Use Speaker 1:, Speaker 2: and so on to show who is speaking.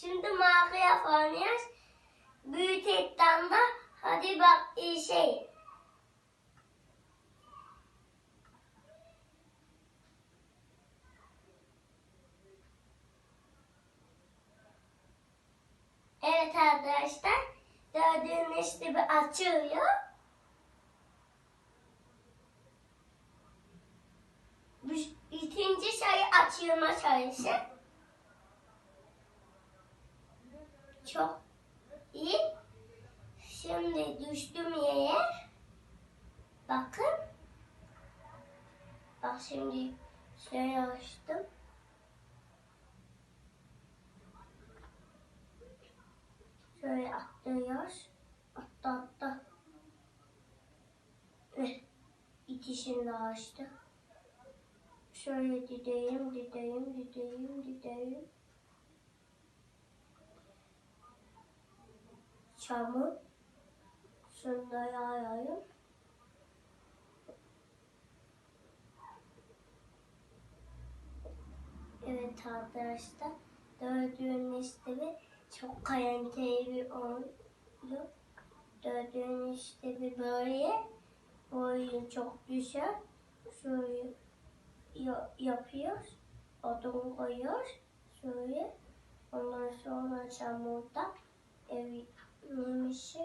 Speaker 1: Şimdi Minecraft oynuyoruz. Büyük ekranda hadi bak şey. Evet arkadaşlar. Gördüğünüz gibi açılıyor. İkinci şey açılma sayısı. Çok iyi. Şimdi düştüm yere. Bakın. Bak şimdi şöyle açtım. Şöyle atlıyoruz. Atla atla. Eh, İkisini de açtık. Şöyle dideyim, dideyim, dideyim, dideyim. Çamur. Şunları ayayım. Evet arkadaşlar. Gördüğünüz gibi çok kaliteli bir oyun. Gördüğünüz gibi böyle. Oyun çok güzel. Ya- yapıyoruz. Odun koyuyoruz. Şöyle. Ondan sonra çamurda evimizi поміші.